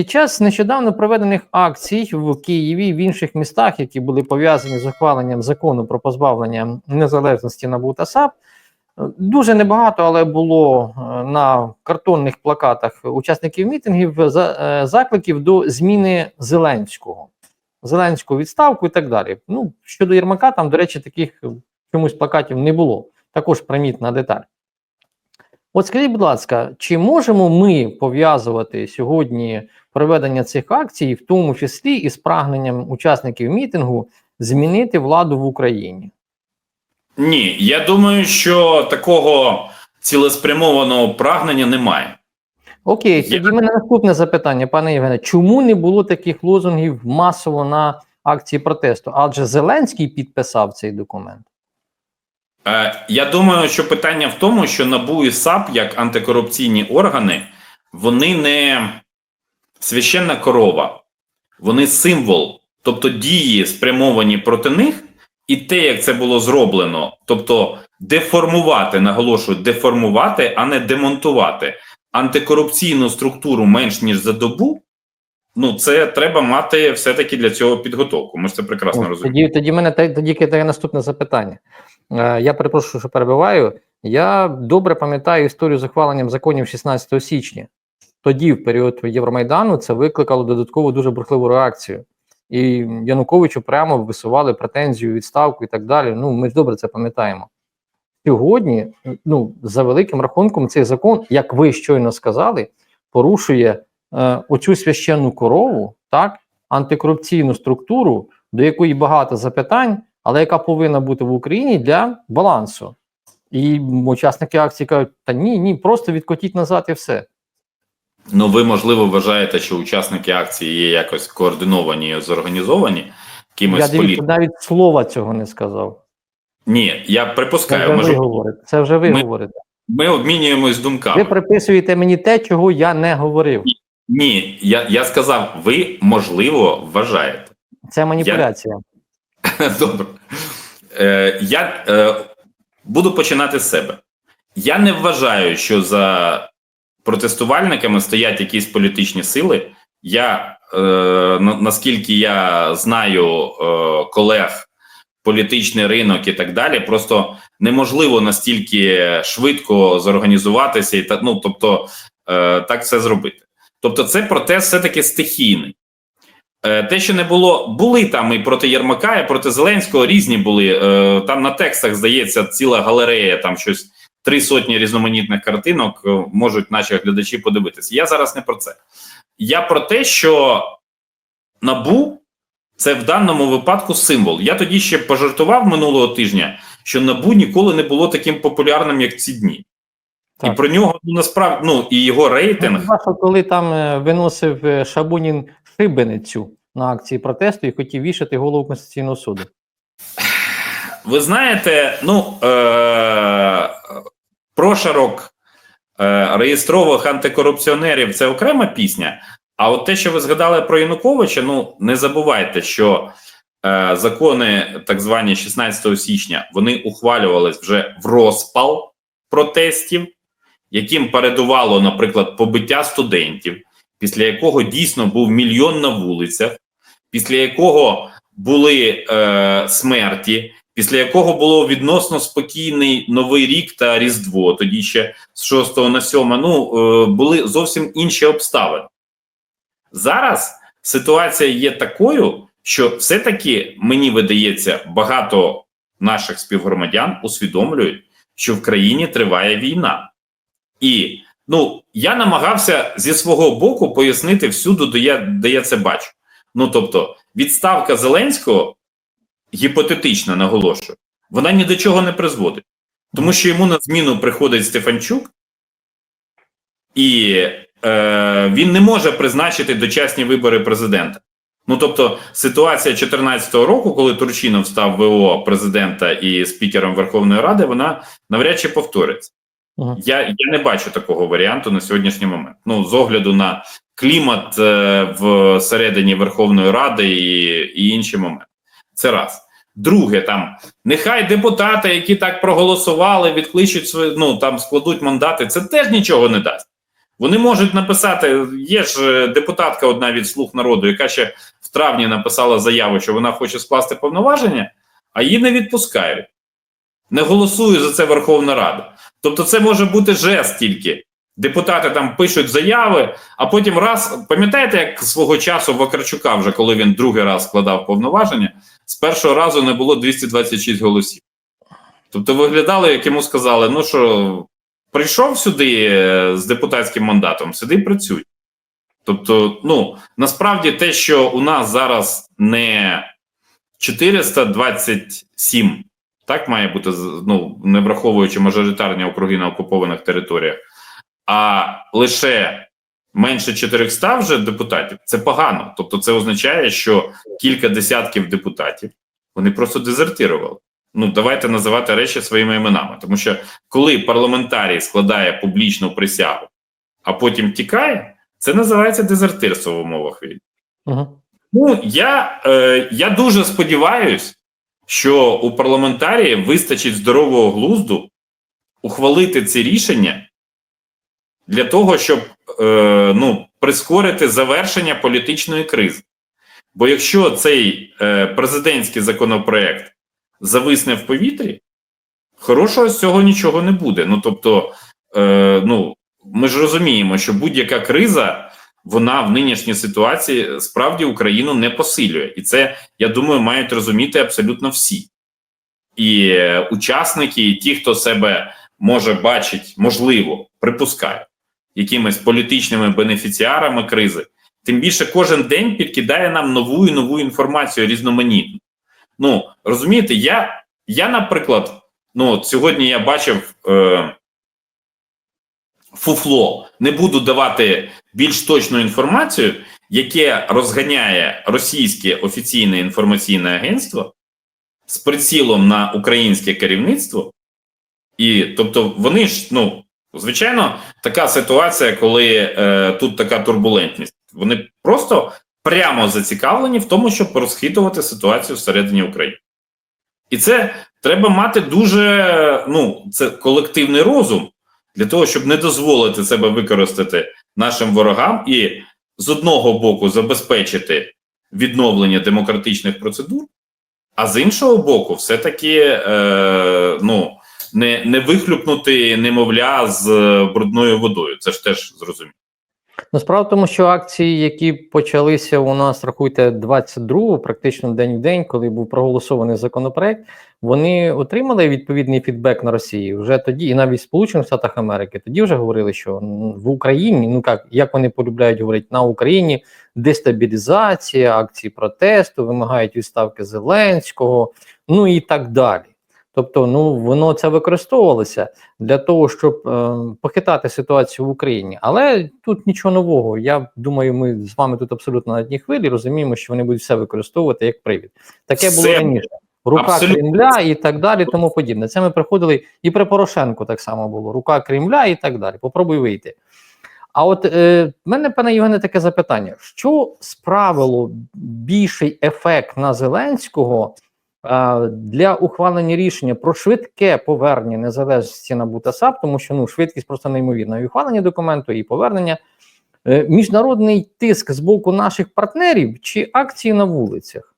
Під час нещодавно проведених акцій в Києві і в інших містах, які були пов'язані з ухваленням закону про позбавлення незалежності НАБУ та САП, е, дуже небагато, але було е, на картонних плакатах учасників мітингів е, закликів до зміни Зеленського, Зеленського відставку і так далі. Ну щодо Єрмака, там, до речі, таких е, чомусь плакатів не було. Також примітна деталь. От скажіть, будь ласка, чи можемо ми пов'язувати сьогодні проведення цих акцій, в тому числі із прагненням учасників мітингу змінити владу в Україні? Ні, я думаю, що такого цілеспрямованого прагнення немає. Окей, Я- тоді в мене наступне запитання, пане Євгене. Чому не було таких лозунгів масово на акції протесту? Адже Зеленський підписав цей документ. Е, я думаю, що питання в тому, що НАБУ і САП, як антикорупційні органи, вони не священна корова, вони символ, тобто дії спрямовані проти них, і те, як це було зроблено, тобто деформувати, наголошую, деформувати, а не демонтувати антикорупційну структуру менш ніж за добу. Ну, це треба мати все-таки для цього підготовку. Ми ж це прекрасно От, розуміємо. тоді, тоді мене тоді таке наступне запитання. Е, я перепрошую, що перебиваю. Я добре пам'ятаю історію з ухваленням законів 16 січня. Тоді, в період Євромайдану, це викликало додаткову дуже бурхливу реакцію. І Януковичу прямо висували претензію, відставку і так далі. Ну, ми ж добре це пам'ятаємо. Сьогодні, ну, за великим рахунком, цей закон, як ви щойно сказали, порушує е, оцю священну корову, так, антикорупційну структуру, до якої багато запитань, але яка повинна бути в Україні для балансу. І учасники акції кажуть: та ні, ні, просто відкотіть назад і все. Ну, ви можливо вважаєте, що учасники акції є якось координовані і зорганізовані кимось Я дивіться, навіть слова цього не сказав. Ні, я Це припускаю, вже ви може, говорите. Це вже ви Ми- говорите. ми обмінюємось Ви думками. приписуєте мені те, чого я не говорив. Ні, я, я сказав, ви можливо вважаєте. Це маніпуляція. Добре. Е, я е, буду починати з себе. Я не вважаю, що за протестувальниками стоять якісь політичні сили. Я е, наскільки я знаю е, колег, політичний ринок і так далі, просто неможливо настільки швидко зорганізуватися і та, ну, тобто е, так все зробити. Тобто, це протест все-таки стихійний. Е, Те, що не було, були там і проти Єрмака, і проти Зеленського різні були. Е, Там на текстах здається ціла галерея, там щось три сотні різноманітних картинок е, можуть наші глядачі подивитися. Я зараз не про це. Я про те, що набу це в даному випадку символ. Я тоді ще пожартував минулого тижня, що набу ніколи не було таким популярним, як ці дні. Так. І про нього ну, насправді ну і його рейтинг. Хіба коли там е, виносив е, Шабунін шибеницю на акції протесту і хотів вішати голову Конституційного суду. Ви знаєте, ну е- прошарок е- реєстрових антикорупціонерів це окрема пісня. А от те, що ви згадали про Януковича, ну не забувайте, що е- закони, так звані 16 січня, вони ухвалювались вже в розпал протестів, яким передувало, наприклад, побиття студентів, після якого дійсно був мільйон на вулицях, після якого були е- смерті після якого було відносно спокійний новий рік та Різдво, тоді ще з 6 на 7, ну е, були зовсім інші обставини. Зараз ситуація є такою, що все-таки мені видається, багато наших співгромадян усвідомлюють, що в країні триває війна. І ну, я намагався зі свого боку пояснити всюди, де я, де я це бачу. Ну тобто, відставка Зеленського гіпотетично наголошую, вона ні до чого не призводить. Тому що йому на зміну приходить Стефанчук, і е, він не може призначити дочасні вибори президента. Ну тобто, ситуація 2014 року, коли Турчинов став ВО президента і спікером Верховної Ради, вона навряд чи повториться. Я, я не бачу такого варіанту на сьогоднішній момент. Ну, з огляду на клімат е, в середині Верховної Ради і, і інші моменти. Це раз. Друге, там нехай депутати, які так проголосували, відкличуть свої, ну там складуть мандати. Це теж нічого не дасть. Вони можуть написати, є ж е, депутатка одна від слуг народу, яка ще в травні написала заяву, що вона хоче скласти повноваження, а її не відпускають. Не голосує за це Верховна Рада. Тобто, це може бути жест тільки. Депутати там пишуть заяви, а потім раз. Пам'ятаєте, як свого часу Вакарчука, вже коли він другий раз складав повноваження, з першого разу не було 226 голосів. Тобто виглядало, як йому сказали: ну що, прийшов сюди е, з депутатським мандатом, сиди працюй. Тобто, ну насправді те, що у нас зараз не 427, так має бути, ну не враховуючи мажоритарні округи на окупованих територіях, а лише менше 400 вже депутатів, це погано. Тобто, це означає, що кілька десятків депутатів вони просто дезертирували. Ну, давайте називати речі своїми іменами. Тому що коли парламентарій складає публічну присягу, а потім тікає, це називається дезертирство в умовах війни. Угу. Ну, я, е, я дуже сподіваюся, що у парламентарії вистачить здорового глузду ухвалити ці рішення для того, щоб е, ну, прискорити завершення політичної кризи. Бо якщо цей е, президентський законопроект зависне в повітрі, хорошого з цього нічого не буде. Ну тобто, е, ну, ми ж розуміємо, що будь-яка криза вона в нинішній ситуації справді Україну не посилює, і це я думаю, мають розуміти абсолютно всі. І е, учасники, і ті, хто себе може бачить, можливо, припускає якимись політичними бенефіціарами кризи. Тим більше кожен день підкидає нам нову і нову інформацію різноманітну. Ну розумієте, я, я наприклад, ну от сьогодні я бачив. Е, фуфло не буду давати більш точну інформацію, яке розганяє російське офіційне інформаційне агентство з прицілом на українське керівництво, і тобто вони ж, ну звичайно, така ситуація, коли е, тут така турбулентність. Вони просто прямо зацікавлені в тому, щоб розхитувати ситуацію всередині України. І це треба мати дуже ну, це колективний розум для того, щоб не дозволити себе використати нашим ворогам і з одного боку забезпечити відновлення демократичних процедур, а з іншого боку, все-таки е, ну, не, не вихлюпнути немовля з брудною водою. Це ж теж зрозуміло. Ну, справа в тому, що акції, які почалися у нас, рахуйте, 22 практично день в день, коли був проголосований законопроект, вони отримали відповідний фідбек на Росії вже тоді, і навіть в Сполучених Штатах Америки. Тоді вже говорили, що в Україні, ну як, як вони полюбляють говорити, на Україні дестабілізація, акції протесту, вимагають відставки Зеленського, ну і так далі. Тобто, ну воно це використовувалося для того, щоб е, похитати ситуацію в Україні. Але тут нічого нового. Я думаю, ми з вами тут абсолютно на одній хвилі розуміємо, що вони будуть все використовувати як привід. Таке було раніше. Рука Абсолютно. Кремля і так далі, тому подібне. Це ми приходили і при Порошенку так само було. Рука Кремля і так далі. Попробуй вийти. А от е, мене, пане Євгене, таке запитання: що справило більший ефект на Зеленського для ухвалення рішення про швидке повернення незалежності на БУТАСАП, тому що ну швидкість просто неймовірна. І ухвалення документу, і повернення. Е, міжнародний тиск з боку наших партнерів чи акції на вулицях?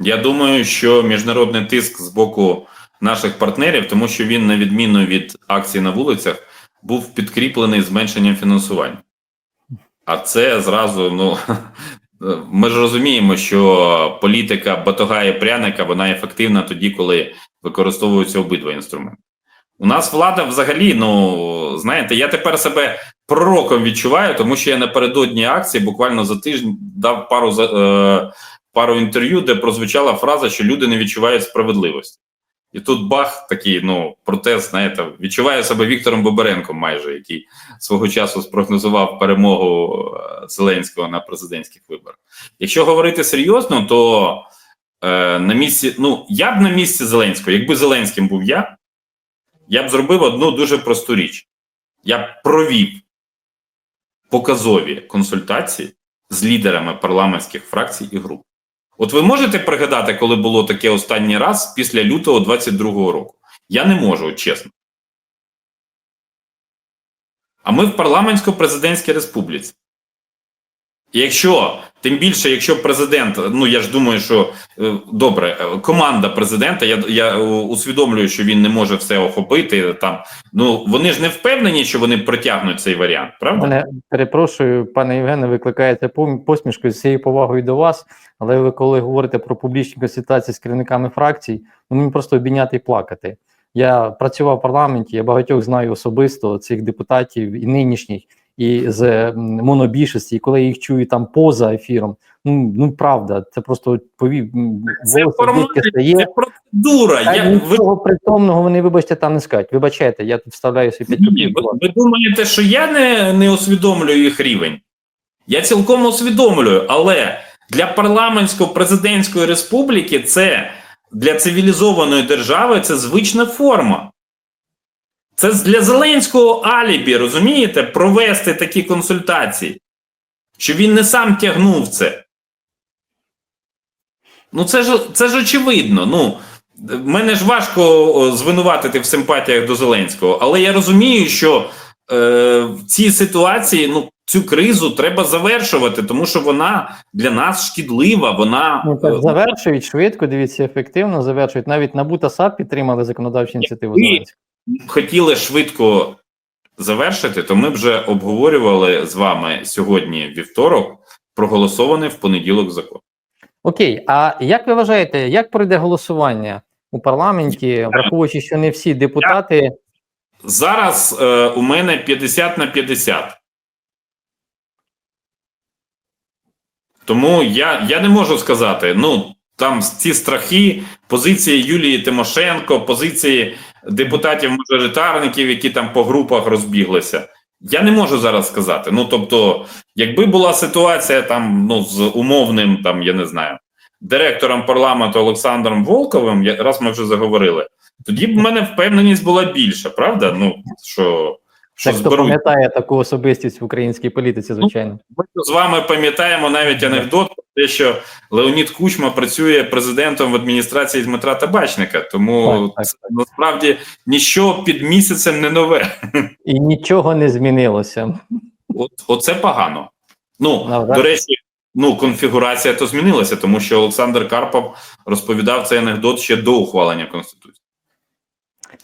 Я думаю, що міжнародний тиск з боку наших партнерів, тому що він, на відміну від акцій на вулицях, був підкріплений зменшенням фінансування. А це зразу, ну ми ж розуміємо, що політика батога і пряника вона ефективна тоді, коли використовуються обидва інструменти. У нас влада взагалі, ну знаєте, я тепер себе пророком відчуваю, тому що я напередодні акції буквально за тиждень дав пару е, пару інтерв'ю, де прозвучала фраза, що люди не відчувають справедливості. І тут бах, такий ну протест, знаєте, відчуваю себе Віктором Бобаренком, майже який свого часу спрогнозував перемогу е, Зеленського на президентських виборах. Якщо говорити серйозно, то е, на місці, ну я б на місці Зеленського, якби Зеленським був я, я б зробив одну дуже просту річ: я б провів показові консультації з лідерами парламентських фракцій і груп. От ви можете пригадати, коли було таке останній раз після лютого 22-го року? Я не можу, чесно. А ми в парламентсько-президентській республіці. Якщо, тим більше, якщо президент, ну я ж думаю, що е, добре, е, команда президента, я, я усвідомлюю, що він не може все охопити. Там ну вони ж не впевнені, що вони притягнуть цей варіант, правда? Мене перепрошую, пане Євгене, викликаєте посмішку з цією повагою до вас, але ви коли говорите про публічні консультації з керівниками фракцій, ну мені просто обійняти і плакати. Я працював в парламенті, я багатьох знаю особисто цих депутатів і нинішніх, і з монобільшості, і коли я їх чую там поза ефіром, ну ну правда, це просто повів Це стає. процедура. Та Я, ви, притомного вони, вибачте, там не скажуть. Вибачайте, я тут вставляю собі п'ять ні, копійок. ви, ви думаєте, що я не, не усвідомлюю їх рівень? Я цілком усвідомлюю, але для парламентсько-президентської республіки це для цивілізованої держави це звична форма. Це для Зеленського алібі, розумієте, провести такі консультації, що він не сам тягнув це. Ну, це ж, це ж очевидно. Ну, мене ж важко звинуватити в симпатіях до Зеленського, але я розумію, що е, в цій ситуації ну, цю кризу треба завершувати, тому що вона для нас шкідлива. Вона Ну, так, е, завершують швидко, дивіться, ефективно завершують. Навіть НАБУ та САП підтримали законодавчу ініціативу Зеленського. Хотіли швидко завершити, то ми вже обговорювали з вами сьогодні вівторок проголосований в понеділок закон. Окей, а як ви вважаєте, як пройде голосування у парламенті, враховуючи, що не всі депутати Зараз е, у мене 50 на 50. Тому я, я не можу сказати. Ну, там ці страхи, позиції Юлії Тимошенко, позиції депутатів-мажоритарників, які там по групах розбіглися. Я не можу зараз сказати. Ну, тобто, якби була ситуація там, ну, з умовним, там, я не знаю, директором парламенту Олександром Волковим, раз ми вже заговорили, тоді б в мене впевненість була більша, правда? Ну, що, що так, хто пам'ятає таку особистість в українській політиці, звичайно. Ми з вами пам'ятаємо навіть анекдот про те, що Леонід Кучма працює президентом в адміністрації Дмитра Табачника. Тому Так, так, це насправді ніщо під місяцем не нове. І нічого не змінилося. От, оце погано. Ну, Ну, до речі, ну, конфігурація то змінилася, тому що Олександр Карпов розповідав цей анекдот ще до ухвалення Конституції.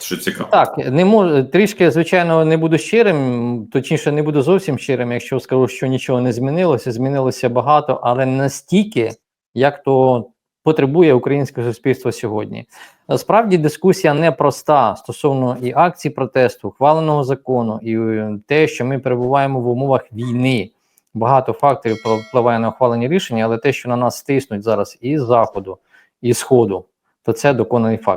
Що цікаво. Так, не можу трішки, звичайно, не буду щирим, точніше, не буду зовсім щирим, якщо скажу, що нічого не змінилося. Змінилося багато, але настільки, як то потребує українське суспільство сьогодні. Насправді дискусія непроста стосовно і акцій протесту, ухваленого закону, і е, те, що ми перебуваємо в умовах війни. Багато факторів впливає на ухвалення рішення, але те, що на нас стиснуть зараз і з заходу, і сходу, то це доконаний факт.